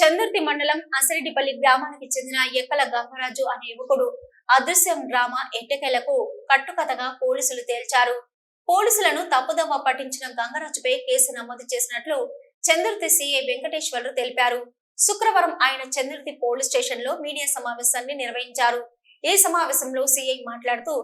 చందుర్తి మండలం అసిరెడ్డిపల్లి గ్రామానికి చెందిన ఎక్కల గంగరాజు అనే యువకుడు అదృశ్యం గ్రామ ఎట్టకేలకు కట్టుకథగా పోలీసులు తేల్చారు. పోలీసులను తప్పుదమ్మ పట్టించిన గంగరాజుపై కేసు నమోదు చేసినట్లు చందుర్తి సిఐ వెంకటేశ్వర్లు తెలిపారు. శుక్రవారం ఆయన చందుర్తి పోలీస్ స్టేషన్లో మీడియా సమావేశాన్ని నిర్వహించారు. ఈ సమావేశంలో సిఐ మాట్లాడుతూ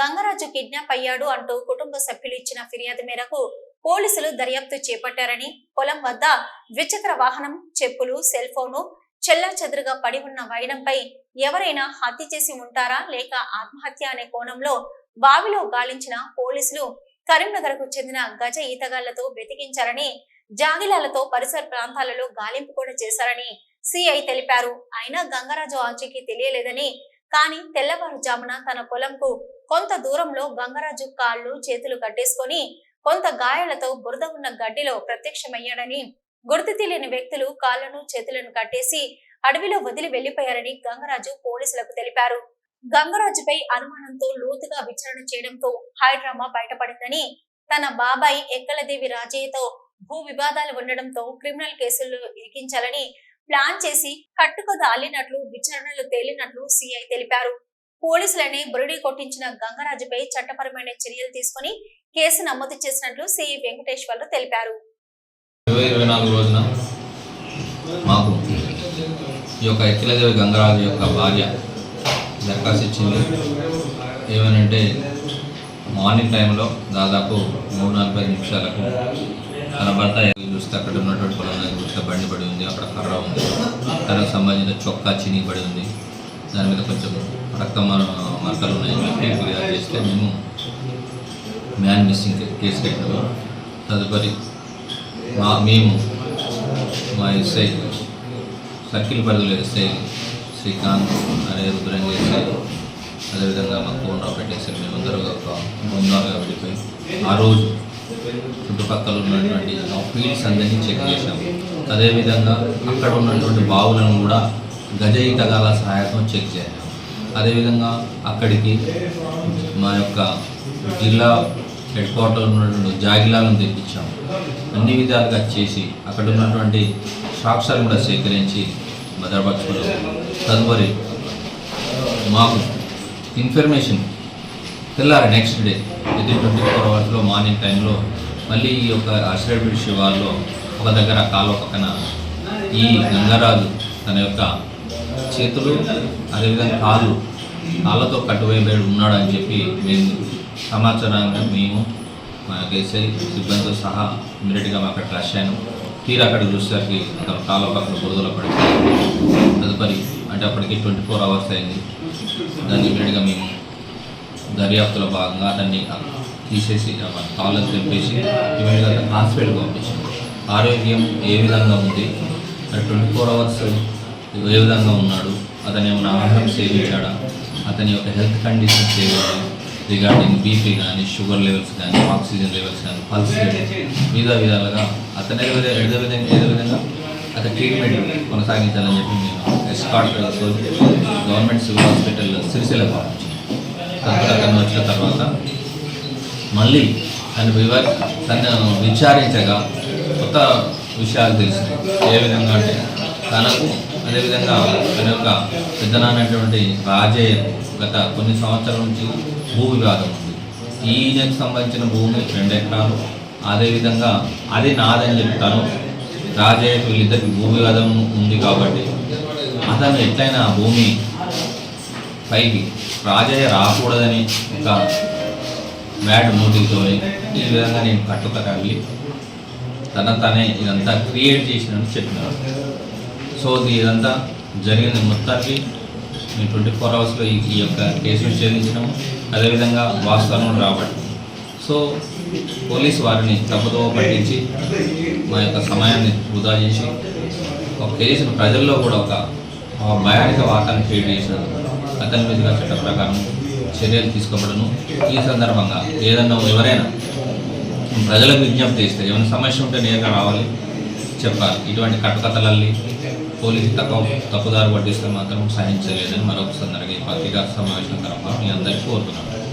గంగరాజు కిడ్నాప్ అయ్యాడు అంటూ కుటుంబ సభ్యులు ఇచ్చిన ఫిర్యాదు మేరకు పోలీసులు దర్యాప్తు చేపట్టారని పొలం వద్ద ద్విచక్ర వాహనం చెప్పులు సెల్ ఫోను చెల్లా చెదురుగా పడి ఉన్న వైనంపై ఎవరైనా హత్య చేసి ఉంటారా లేక ఆత్మహత్య అనే కోణంలో బావిలో గాలించిన పోలీసులు కరీంనగర్కు చెందిన గజ ఈతగాళ్ళతో వెతికించారని జాగిలాలతో పరిసర ప్రాంతాలలో గాలింపు కూడా చేశారని సిఐ తెలిపారు. అయినా గంగరాజు ఆచూకీ తెలియలేదని కానీ తెల్లవారుజామున తన పొలంకు కొంత దూరంలో గంగరాజు కాళ్ళు చేతులు కట్టేసుకొని కొంత గాయాలతో బురద ఉన్న గడ్డిలో ప్రత్యక్షమయ్యాడని గుర్తు తెలియని వ్యక్తులు కాళ్ళను చేతులను కట్టేసి అడవిలో వదిలి వెళ్ళిపోయారని గంగరాజు పోలీసులకు తెలిపారు. గంగరాజుపై అనుమానంతో లోతుగా విచారణ చేయడంతో హైడ్రామా బయటపడిందని తన బాబాయ్ ఎక్కలదేవి రాజయ్యతో భూ వివాదాలు ఉండడంతో క్రిమినల్ కేసుల్లో ఇరికించాలని ప్లాన్ చేసి కట్టుకొద అల్లినట్లు విచారణలు తేలినట్లు సిఐ తెలిపారు. పోలీసులని బురిడి కొట్టించిన గంగరాజుపై చట్టపరమైన చర్యలు తీసుకుని కేసు నమోదు చేసినట్లు సిఐ వెంకటేశ్వర్లు తెలిపారు. ఇరవై నాలుగు రోజున మాకు ఈ యొక్క ఎక్కిలదేవి గంగరాజు యొక్క భార్య దరఖాస్తు ఇచ్చింది. ఏమనంటే మార్నింగ్ టైంలో దాదాపు మూడు నలభై నిమిషాలకు తన భర్త చూస్తే అక్కడ ఉన్నటువంటి పొలం దగ్గర చూస్తే బండి పడి ఉంది. అక్కడ కర్ర ఉంది. తనకు సంబంధించిన చొక్కా చినిగిపడి ఉంది. దాని మీద కొంచెం రక్త మరకలు ఉన్నాయి. ఫిర్యాదు చేస్తే మేము మ్యాన్ మిస్సింగ్ కేసు కట్టినాము తదుపరి మా మేము మా ఎస్ఐ సర్కిల్ పరిధిలో ఎస్ఐ శ్రీకాంత్ అనే రుద్రంగి ఎస్ఐ అదేవిధంగా మా కోనరావు పెట్టేసి మేమందరూ ఒక బృందాలుగా వెళ్ళిపోయి ఆ రోజు చుట్టుపక్కల ఉన్నటువంటి ఆ ఫీల్డ్స్ అందరినీ చెక్ చేశాము. అదేవిధంగా అక్కడ ఉన్నటువంటి బావులను కూడా గజ ఈతగాల సహాయంతో చెక్ చేశాము. అదేవిధంగా అక్కడికి మా యొక్క జిల్లా హెడ్ క్వార్టర్ ఉన్నటువంటి జాగిలాలను తెప్పించాము. అన్ని విధాలుగా చేసి అక్కడ ఉన్నటువంటి సాక్ష్యాలు కూడా సేకరించి భద్రపరచుకున్నాం తదుపరి మాకు ఇన్ఫర్మేషన్ తెల్లారి నెక్స్ట్ డే ఇది ట్వంటీ ఫోర్ అవర్స్లో మార్నింగ్ టైంలో మళ్ళీ ఈ యొక్క అసిరెడ్డి శివార్లో ఒక దగ్గర కాలువ పక్కన ఈ గంగరాజు తన యొక్క చేతులు అదేవిధంగా కాళ్ళు. కాళ్ళతో కట్టువేయబడి ఉన్నాడు అని చెప్పి మేము సమాచారంగా మేము మా ఎస్ఐ సిబ్బందితో సహా ఇమీడియట్గా అక్కడ రష్ అయ్యాను తీరా అక్కడ చూసేసరికి అతను కాళ్ళ పక్కన బురదలో పడి తదుపరి అంటే అప్పటికి ట్వంటీ ఫోర్ అవర్స్ అయింది. దాన్ని ఇమీడియట్గా మేము దర్యాప్తులో భాగంగా అతన్ని తీసేసి ఆ కాళ్ళను తెంపేసి ఇమీడియట్గా హాస్పిటల్కి పంపించాము ఆరోగ్యం ఏ విధంగా ఉంది? ట్వంటీ ఫోర్ అవర్స్ ఏ విధంగా ఉన్నాడు అతను ఏమైనా ఆహారం సేవించాడా అతని యొక్క హెల్త్ కండిషన్స్ ఏమిటి రిగార్డింగ్ బీపీ కానీ షుగర్ లెవెల్స్ కానీ ఆక్సిజన్ లెవెల్స్ కానీ పల్స్ వివిధ విధాలుగా అతని ఏదో విధంగా ఏదో విధంగా విధంగా అతని ట్రీట్మెంట్ కొనసాగించాలని చెప్పి నేను escort government civil hospital Sircilla పంపించాను. తర్వాత అతను వచ్చిన తర్వాత మళ్ళీ తను వివ తను విచారించగా కొత్త విషయాలు తెలిసినాయి. ఏ విధంగా అంటే తనకు అదేవిధంగా తన యొక్క పెద్దనాన్నటువంటి రాజయ్య గత కొన్ని సంవత్సరాల నుంచి భూ వివాదం ఉంది ఈయనకు సంబంధించిన భూమి రెండు ఎకరాలు. అదేవిధంగా అది నాదని చెప్తాను. రాజయ్య వీళ్ళిద్దరికి భూ వివాదం ఉంది కాబట్టి అతను ఎట్లయినా భూమి పైకి రాజయ్య రాకూడదని ఒక బ్యాడ్ మోటివ్తో ఈ విధంగా నేను కట్టుక తగిలి తన తనే ఇదంతా క్రియేట్ చేసినని చెప్పినాడు సో ఇదంతా జరిగిన మొత్తానికి. మేము ట్వంటీ ఫోర్ అవర్స్లో ఈ యొక్క కేసును ఛేదించినాము అదేవిధంగా వాస్తవం రాబట్టి సో పోలీసు వారిని తప్పుదోవ పట్టించి మా యొక్క సమయాన్ని వృధా చేసి ఒక కేసును ప్రజల్లో కూడా ఒక భయానిక వాతాన్ని క్రియేట్ చేసినారు అతని మీదుగా చట్ట ప్రకారం చర్యలు తీసుకోబడను. ఈ సందర్భంగా ఏదన్నా ఎవరైనా ప్రజలకు విజ్ఞప్తి చేస్తే ఏమైనా సమస్య ఉంటే నేరుగా రావాలి చెప్పాలి. ఇటువంటి కట్టుకథలల్లి పోలీసు తక్కువ తప్పుదారు పట్టిస్తే మాత్రం సహించలేదని మరొక సందర్భంగా ఈ పత్రికా సమావేశం తరఫున మీ అందరికీ కోరుతున్నాను.